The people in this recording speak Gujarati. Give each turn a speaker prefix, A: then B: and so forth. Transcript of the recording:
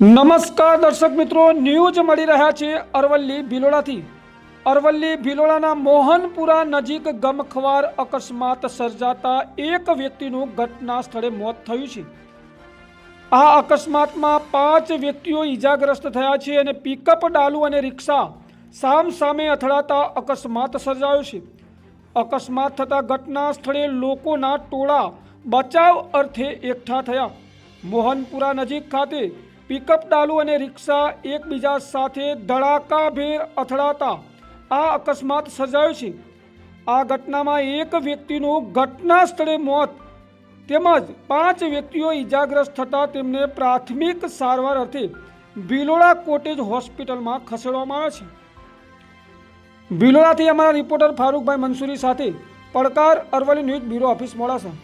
A: નમસ્કાર દર્શક મિત્રો, ન્યૂઝ મળી રહ્યા છે અરવલ્લી ભિલોડાથી. અરવલ્લી ભિલોડાના મોહનપુરા નજીક ગમખવાર અકસ્માત સર્જાતા એક વ્યક્તિનું ઘટના સ્થળે મોત થયું છે. આ અકસ્માતમાં પાંચ વ્યક્તિઓ ઈજાગ્રસ્ત થયા છે અને પિકઅપ ડાલુ અને રિક્ષા સામ સામે અથડાતા અકસ્માત સર્જાયો છે. અકસ્માત થતા ઘટના સ્થળે લોકોના ટોળા બચાવ અર્થે એકઠા થયા. મોહનપુરા નજીક ખાતે પિકઅપ ડાલુ અને રિક્ષા એકબીજા સાથે ધડાકાભેર અથડાતા આ અકસ્માત સર્જાયો છે. આ ઘટનામાં એક વ્યક્તિનું ઘટના સ્થળે મોત, તેમજ પાંચ વ્યક્તિઓ ઈજાગ્રસ્ત થતાં તેમને પ્રાથમિક સારવાર અર્થે ભિલોડા કોટેજ હોસ્પિટલમાં ખસેડવામાં આવ્યા છે. ભિલોડાથી અમારા રિપોર્ટર ફારૂકભાઈ મંસૂરી સાથે પડકાર Aravalli news bureau office Modasa.